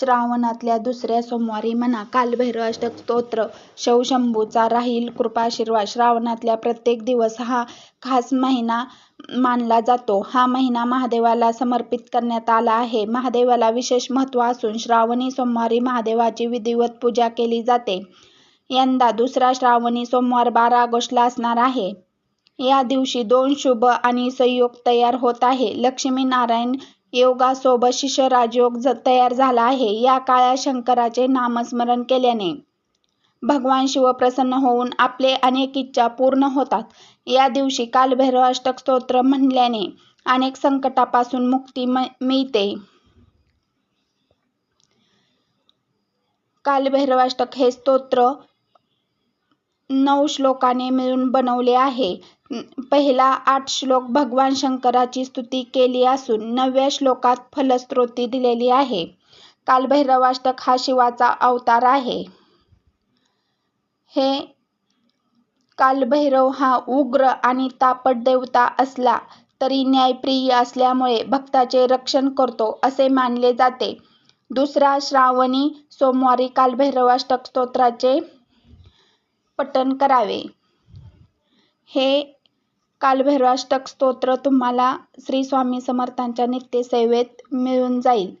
श्रावणातल्या दुसऱ्या सोमवारी म्हणा कालभैरव अष्टक स्तोत्र शिवशंभूचा राहील कृपाशीर्वाद श्रावणातल्या प्रत्येक दिवस हा खास महिना मानला जातो. हा महिना महादेवाला समर्पित करण्यात आला आहे. महादेवाला विशेष महत्त्व असून श्रावणी सोमवारी महादेवाची विधिवत पूजा केली जाते. यंदा दुसरा श्रावणी सोमवार बारा ऑगस्टला असणार आहे. या दिवशी दोन शुभ आणि संयोग तयार होत आहे. लक्ष्मी-नारायण योगासोबत शिष्य राजयोग तयार झाला आहे. या काळात शंकराचे नामस्मरण केल्याने भगवान शिव प्रसन्न होऊन आपले अनेक इच्छा पूर्ण होतात. या दिवशी कालभैरव अष्टक स्तोत्र म्हणल्याने अनेक संकटांपासून मुक्ती मिळते. कालभैरवाष्टक हे स्तोत्र नऊ श्लोकाने मिळून बनवले आहे. पहिला आठ श्लोक भगवान शंकराची स्तुती केली असून नवव्या श्लोकात फलस्त्रोती दिलेली आहे. कालभैरवाष्टक हा शिवाचा अवतार आहे. हे कालभैरव हा उग्र आणि तापट देवता असला तरी न्यायप्रिय असल्यामुळे भक्ताचे रक्षण करतो असे मानले जाते. दुसरा श्रावणी सोमवारी कालभैरवाष्टक स्तोत्राचे पठण करावे. हे कालभैरवाष्टक स्तोत्र तुम्हाला श्री स्वामी समर्थांच्या नित्यसेवेत मिळून जाईल.